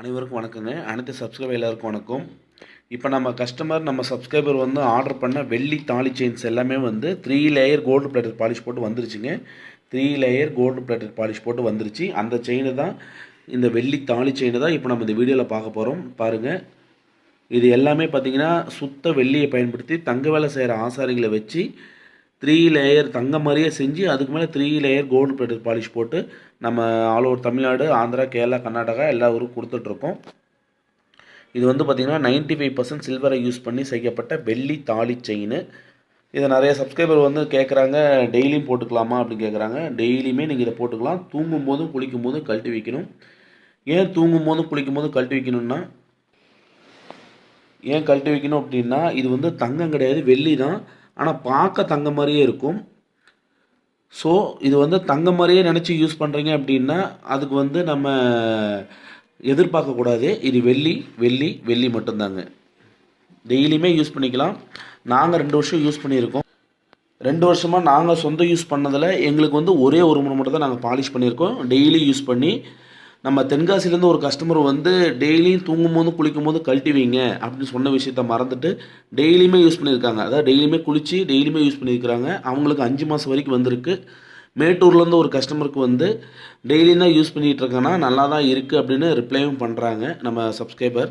அனைவருக்கும் வணக்கங்க. அனைத்து சப்ஸ்கிரைபர் எல்லாருக்கும் வணக்கம். இப்போ நம்ம கஸ்டமர் நம்ம சப்ஸ்கிரைபர் வந்து ஆர்டர் பண்ண வெள்ளி தாலி செயின்ஸ் எல்லாமே வந்து three layer gold plated polish போட்டு வந்துருச்சுங்க. Three layer gold plated polish போட்டு வந்துருச்சு. அந்த செயினு தான் இந்த வெள்ளி தாலி செயினை தான் இப்போ நம்ம இந்த வீடியோவில் பார்க்க போகிறோம் பாருங்கள் இது எல்லாமே பார்த்தீங்கன்னா சுத்த வெள்ளியை பயன்படுத்தி தங்க வேலை செய்கிற ஆசாரிகளை வச்சு த்ரீ லேயர் தங்க மாதிரியே செஞ்சு அதுக்கு மேலே three layer gold plated polish போட்டு நம்ம ஆல் ஓவர் தமிழ்நாடு ஆந்திரா கேரளா கர்நாடகா எல்லா ஊருக்கும் கொடுத்துட்ருக்கோம். இது வந்து பார்த்திங்கன்னா நைன்ட்டி ஃபைவ் பர்சன்ட் சில்வரை யூஸ் பண்ணி செய்யப்பட்ட வெள்ளி தாலி செயின் இதை நிறைய சப்ஸ்கிரைபர் வந்து கேட்குறாங்க டெய்லியும் போட்டுக்கலாமா? அப்படின்னு கேட்குறாங்க டெய்லியுமே நீங்கள் இதை போட்டுக்கலாம். தூங்கும் போதும் குளிக்கும் போதும் கழட்டி வைக்கணும். ஏன் தூங்கும் போதும் குளிக்கும் போதும் கழட்டி வைக்கணும்னா? ஏன் கழட்டி வைக்கணும் அப்படின்னா இது வந்து தங்கம் கிடையாது வெள்ளி தான். ஆனால் பார்க்க தங்க மாதிரியே இருக்கும். ஸோ இது வந்து தங்க மாதிரியே நினச்சி யூஸ் பண்ணுறீங்க அப்படின்னா அதுக்கு வந்து நம்ம எதிர்பார்க்கக்கூடாது. இது வெள்ளி வெள்ளி வெள்ளி மட்டும்தாங்க. டெய்லியுமே யூஸ் பண்ணிக்கலாம். நாங்கள் ரெண்டு வருஷம் யூஸ் பண்ணியிருக்கோம். ரெண்டு வருஷமாக நாங்கள் சொந்த யூஸ் பண்ணதில் எங்களுக்கு வந்து ஒரே ஒரு முறை மட்டும் தான் நாங்கள் பாலிஷ் பண்ணியிருக்கோம். டெய்லி யூஸ் பண்ணி நம்ம தென்காசிலேருந்து ஒரு கஸ்டமர் வந்து டெய்லியும் தூங்கும் போது குளிக்கும் போது அப்படின்னு சொன்ன விஷயத்த மறந்துட்டு டெய்லியுமே யூஸ் பண்ணியிருக்காங்க. அதாவது டெய்லியுமே குளித்து டெய்லியுமே யூஸ் பண்ணியிருக்கிறாங்க. அவங்களுக்கு அஞ்சு மாதம் வரைக்கும் வந்திருக்கு. மேட்டூர்லேருந்து ஒரு கஸ்டமருக்கு வந்து டெய்லியும் தான் யூஸ் பண்ணிகிட்டு நல்லா தான் இருக்குது அப்படின்னு ரிப்ளையும் பண்ணுறாங்க நம்ம சப்ஸ்கிரைபர்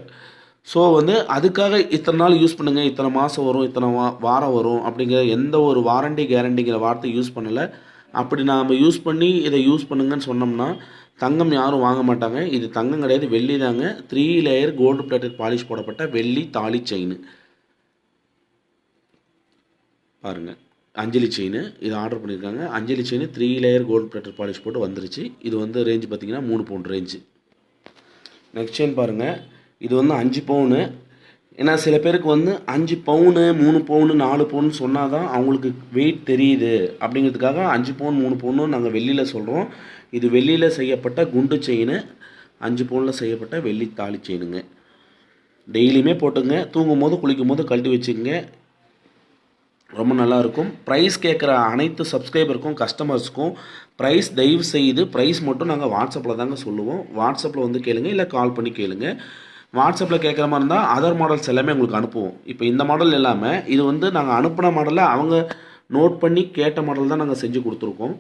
ஸோ வந்து அதுக்காக இத்தனை நாள் யூஸ் பண்ணுங்கள் இத்தனை மாதம் வரும் இத்தனை வா வாரம் வரும் அப்படிங்கிற எந்த ஒரு வாரண்டி கேரண்டிங்கிற வார்த்தை யூஸ் பண்ணலை. அப்படி நாம் யூஸ் பண்ணி இதை யூஸ் பண்ணுங்கன்னு சொன்னோம்னா தங்கம் யாரும் வாங்க மாட்டாங்க. இது தங்கம் கிடையாது வெள்ளி தாங்க. Three layer gold plated polish போடப்பட்ட வெள்ளி தாலி செயின் பாருங்கள் அஞ்சலி செயின் இது ஆர்டர் பண்ணியிருக்காங்க Anjali chain three layer gold plated polish போட்டு வந்துருச்சு. இது வந்து ரேஞ்சு பார்த்தீங்கன்னா மூணு பவுண்ட் ரேஞ்சு நெக்ஸ்ட் செயின் பாருங்கள் இது வந்து அஞ்சு பவுனு ஏன்னா சில பேருக்கு வந்து அஞ்சு பவுனு மூணு பவுனு நாலு பவுன் சொன்னால் தான் அவங்களுக்கு வெயிட் தெரியுது. அப்படிங்கிறதுக்காக அஞ்சு பவுன் மூணு பவுன்னு நாங்கள் வெள்ளியில் சொல்கிறோம் இது வெள்ளியில் செய்யப்பட்ட குண்டு செயின் அஞ்சு பவுனில் செய்யப்பட்ட வெள்ளி தாலி செயினுங்க. டெய்லியுமே போட்டுங்க. தூங்கும் போது குளிக்கும் போது கழட்டி வச்சுக்கோங்க. ரொம்ப நல்லாயிருக்கும் ப்ரைஸ் கேட்குற அனைத்து சப்ஸ்கிரைபருக்கும் கஸ்டமர்ஸ்க்கும் ப்ரைஸ் தயவு செய்து ப்ரைஸ் மட்டும் நாங்கள் வாட்ஸ்அப்பில் தாங்க சொல்லுவோம். வாட்ஸ்அப்பில் வந்து கேளுங்கள் இல்லை கால் பண்ணி கேளுங்கள் வாட்ஸ்அப்பில் கேட்குற மாதிரி இருந்தால் அதர் மாடல்ஸ் எல்லாமே உங்களுக்கு அனுப்புவோம். இப்போ இந்த மாடல் இல்லாமல் இது வந்து நாங்கள் அனுப்பின மாடலில் அவங்க நோட் பண்ணி கேட்ட மாடல் தான் நாங்கள் செஞ்சு கொடுத்துருக்கோம்.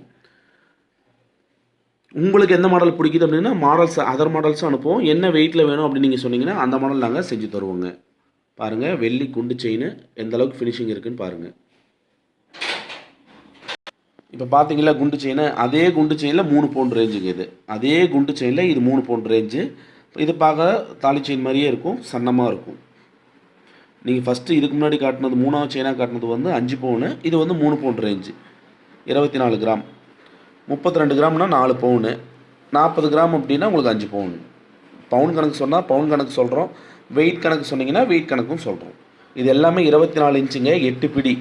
உங்களுக்கு எந்த மாடல் பிடிக்குது அப்படின்னா மாடல்ஸ் அதர் மாடல்ஸும் அனுப்புவோம். என்ன வெயிட்டில் வேணும் அப்படின்னு நீங்கள் சொன்னீங்கன்னா அந்த மாடல் நாங்கள் செஞ்சு தருவோங்க. பாருங்கள் வெள்ளி குண்டு செயின் எந்த அளவுக்கு ஃபினிஷிங் இருக்குன்னு பாருங்கள் இப்போ பார்த்தீங்களா குண்டு செயின் அதே குண்டு செயினில் மூணு பவுண்ட் ரேஞ்சுங்க இது. அதே குண்டு செயினில் இது மூணு பவுண்ட் ரேஞ்சு இது பார்க்க தாலி செயின் மாதிரியே இருக்கும் சன்னமாக இருக்கும். நீங்கள் ஃபஸ்ட்டு இதுக்கு முன்னாடி காட்டினது மூணாவது செயினாக காட்டினது வந்து அஞ்சு பவுனு இது வந்து மூணு பவுன் ரேஞ்சு இருபத்தி நாலு கிராம். முப்பத்தி ரெண்டு கிராம்னா நாலு பவுனு நாற்பது கிராம் அப்படின்னா உங்களுக்கு அஞ்சு பவுன் பவுன் கணக்கு சொன்னால் பவுன் கணக்கு சொல்கிறோம் வெயிட் கணக்கு சொன்னீங்கன்னா வெயிட் கணக்கும் சொல்கிறோம் இது எல்லாமே இருபத்தி நாலு இன்ச்சுங்க எட்டு பிடி.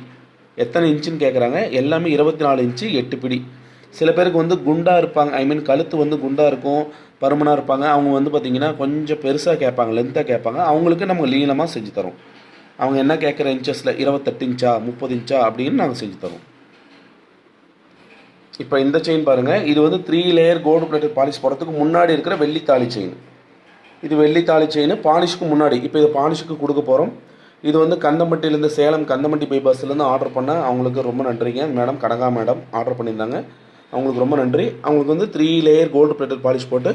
எத்தனை இன்ச்சுன்னு கேட்குறாங்க எல்லாமே இருபத்தி நாலு இன்ச்சு எட்டு பிடி. சில பேருக்கு வந்து குண்டாக இருப்பாங்க. ஐ மீன் கழுத்து வந்து குண்டாக இருக்கும் பருமனாக இருப்பாங்க. அவங்க வந்து பார்த்திங்கன்னா கொஞ்சம் பெருசாக கேட்பாங்க லென்த்தாக கேட்பாங்க. அவங்களுக்கு நம்ம லீனமாக செஞ்சு தரோம். அவங்க என்ன கேட்குற இன்ச்சஸில் இருபத்தெட்டு இன்ச்சா முப்பது இன்ச்சா அப்படின்னு நாங்கள் செஞ்சு தரோம். இப்போ இந்த செயின் பாருங்கள் இது வந்து three layer gold plated polish போடுறதுக்கு முன்னாடி இருக்கிற வெள்ளி தாலி செயின் இது வெள்ளி தாலி செயின் பாலிஷ்க்கு முன்னாடி. இப்போ இது பாலிஷுக்கு கொடுக்க போகிறோம் இது வந்து கந்தம்பட்டியிலேருந்து சேலம் கந்தம்பட்டி பைபாஸ்லேருந்து ஆர்டர் பண்ண அவங்களுக்கு ரொம்ப நன்றிங்க. மேடம் கனகா மேடம் ஆர்டர் பண்ணியிருந்தாங்க. அவங்களுக்கு ரொம்ப நன்றி. அவங்களுக்கு வந்து three layer gold plated polish போட்டு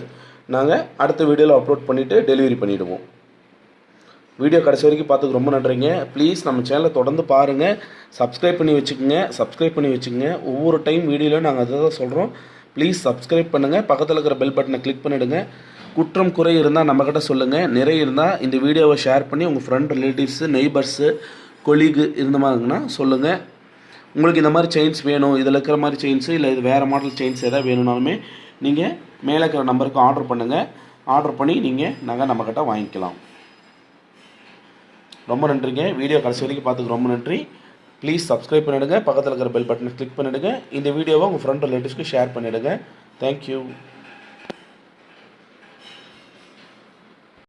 நாங்கள் அடுத்த வீடியோவில் அப்லோட் பண்ணிவிட்டு டெலிவரி பண்ணிவிடுவோம் வீடியோ கடைசி வரைக்கும் பார்த்துக்கு ரொம்ப நன்றிங்க. ப்ளீஸ் நம்ம சேனலை தொடர்ந்து பாருங்கள் சப்ஸ்கிரைப் பண்ணி வச்சுக்கோங்க. சப்ஸ்கிரைப் பண்ணி வச்சுக்கோங்க. ஒவ்வொரு டைம் வீடியோவில் நாங்கள் அதை தான் சொல்கிறோம் ப்ளீஸ் சப்ஸ்கிரைப் பண்ணுங்கள் பக்கத்தில் இருக்கிற பெல் பட்டனை கிளிக் பண்ணிவிடுங்க குற்றம் குறை இருந்தால் நம்மக்கிட்ட சொல்லுங்கள் நிறைய இருந்தால் இந்த வீடியோவை ஷேர் பண்ணி உங்கள் ஃப்ரெண்ட் ரிலேட்டிவ்ஸு நெய்பர்ஸு கொலீகு இருந்த மாதிரிங்கன்னா சொல்லுங்கள் உங்களுக்கு இந்த மாதிரி செயின்ஸ் வேணும் இதில் இருக்கிற மாதிரி செயின்ஸு இல்லை இது வேறு மாடல் செயின்ஸ் எதாவது வேணும்னாலுமே நீங்கள் மேலே இருக்கிற நம்பருக்கு ஆர்டர் பண்ணுங்கள் ஆர்டர் பண்ணி நீங்கள் நகை நம்மக்கிட்ட வாங்கிக்கலாம். ரொம்ப நன்றிங்க. வீடியோ கடைசி வரைக்கும் பார்த்துக்கு ரொம்ப நன்றி. ப்ளீஸ் சப்ஸ்கிரைப் பண்ணிவிடுங்க பக்கத்தில் இருக்கிற பெல் பட்டனை கிளிக் பண்ணிவிடுங்க இந்த வீடியோவை உங்கள் ஃப்ரெண்ட் ரிலேட்டிவ்ஸ்க்கு ஷேர் பண்ணிவிடுங்க தேங்க்யூ